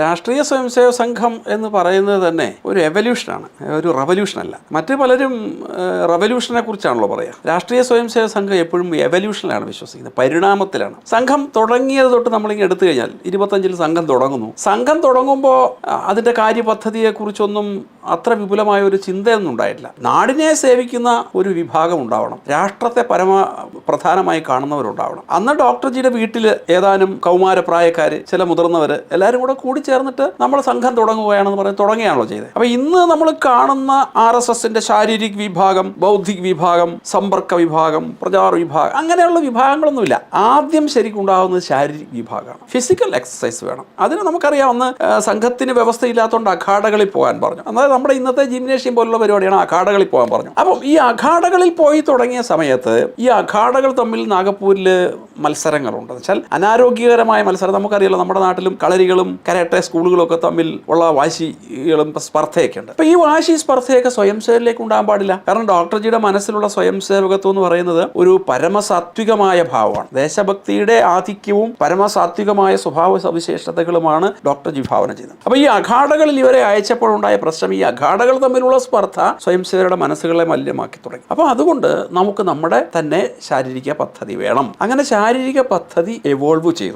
രാഷ്ട്രീയ സ്വയംസേവ സംഘം എന്ന് പറയുന്നത് തന്നെ ഒരു എവല്യൂഷനാണ് ഒരു റവല്യൂഷൻ അല്ല. മറ്റ് പലരും റവല്യൂഷനെ കുറിച്ചാണല്ലോ പറയുക രാഷ്ട്രീയ സ്വയംസേവ സംഘം എപ്പോഴും എവല്യൂഷനിലാണ് വിശ്വസിക്കുന്നത് പരിണാമത്തിലാണ്. സംഘം തുടങ്ങിയത് തൊട്ട് നമ്മളിങ്ങനെ എടുത്തു കഴിഞ്ഞാൽ ഇരുപത്തഞ്ചിൽ സംഘം തുടങ്ങുന്നു. സംഘം തുടങ്ങുമ്പോൾ അതിന്റെ കാര്യപദ്ധതിയെക്കുറിച്ചൊന്നും അത്ര വിപുലമായ ഒരു ചിന്തയൊന്നും ഉണ്ടായിട്ടില്ല. നാടിനെ സേവിക്കുന്ന ഒരു വിഭാഗം ഉണ്ടാവണം. രാഷ്ട്രത്തെ പരമ പ്രധാനമായി കാണുന്നവരുണ്ടാവണം. അന്ന് ഡോക്ടർ ജിയുടെ വീട്ടിൽ ഏതാനും കൗമാരപ്രായക്കാർ ചില മുതിർന്നവർ എല്ലാവരും കൂടെ കൂടി ചേർന്നിട്ട് നമ്മൾ സംഘം തുടങ്ങുകയാണെന്ന് പറഞ്ഞ് തുടങ്ങുകയാണല്ലോ ചെയ്തത്. അപ്പോൾ ഇന്ന് നമ്മൾ കാണുന്ന ആർ എസ് എസിന്റെ ശാരീരിക് വിഭാഗം ബൗദ്ധിക വിഭാഗം സമ്പർക്ക വിഭാഗം പ്രചാര വിഭാഗം അങ്ങനെയുള്ള വിഭാഗങ്ങളൊന്നുമില്ല. ആദ്യം ശരിക്കും ഉണ്ടാകുന്നത് ശാരീരിക വിഭാഗമാണ്. ഫിസിക്കൽ എക്സസൈസ് വേണം. അതിന് നമുക്കറിയാവുന്ന സംഘത്തിന് വ്യവസ്ഥയില്ലാത്തതുകൊണ്ട് അഖാഡകളിൽ പോകാൻ പറഞ്ഞു. അതായത് നമ്മുടെ ഇന്നത്തെ ജിംനേഷ്യം പോലുള്ള പരിപാടിയാണ് അഖാഡകളിൽ പോകാൻ പറഞ്ഞു. അപ്പം ഈ അഖാഡകളിൽ പോയി തുടങ്ങിയ സമയത്ത് ഈ അഖാഡകൾ തമ്മിൽ നാഗപ്പൂരിൽ മത്സരങ്ങളുണ്ട്. വെച്ചാൽ അനാരോഗ്യകരമായ മത്സരം നമുക്കറിയാലോ. നമ്മുടെ നാട്ടിലും കളരികളും കരാട്ടെ സ്കൂളുകളും ഒക്കെ തമ്മിൽ ഉള്ള വാശികളും സ്പർദ്ധയൊക്കെ ഉണ്ട്. അപ്പോൾ ഈ വാശി സ്പർദ്ധയൊക്കെ സ്വയം സേവയിലേക്ക് ഉണ്ടാകാൻ പാടില്ല. കാരണം ഡോക്ടർ ജിയുടെ മനസ്സിലുള്ള സ്വയം സേവകത്വം എന്ന് പറയുന്നത് ഒരു പരമസാത്വികമായ ഭാവമാണ്. ദേശഭക്തിയുടെ ആധിക്യവും പരമസാത്വികമായ സ്വഭാവ സവിശേഷതകളുമാണ് ഡോക്ടർജി ഭാവന ചെയ്തത് അപ്പോൾ ഈ അഖാഡകളിൽ ഇവരെ അയച്ചപ്പോഴുണ്ടായ പ്രശ്നം ഈ അഖാഡകൾ തമ്മിലുള്ള സ്പർദ്ധ സ്വയം സേവരുടെ മനസ്സുകളെ മലിനമാക്കി തുടങ്ങി. അപ്പോൾ അതുകൊണ്ട് നമുക്ക് നമ്മുടെ തന്നെ ശാരീരിക പദ്ധതി വേണം. അങ്ങനെ ശാരീരിക പദ്ധതി എവോൾവ് ചെയ്തു.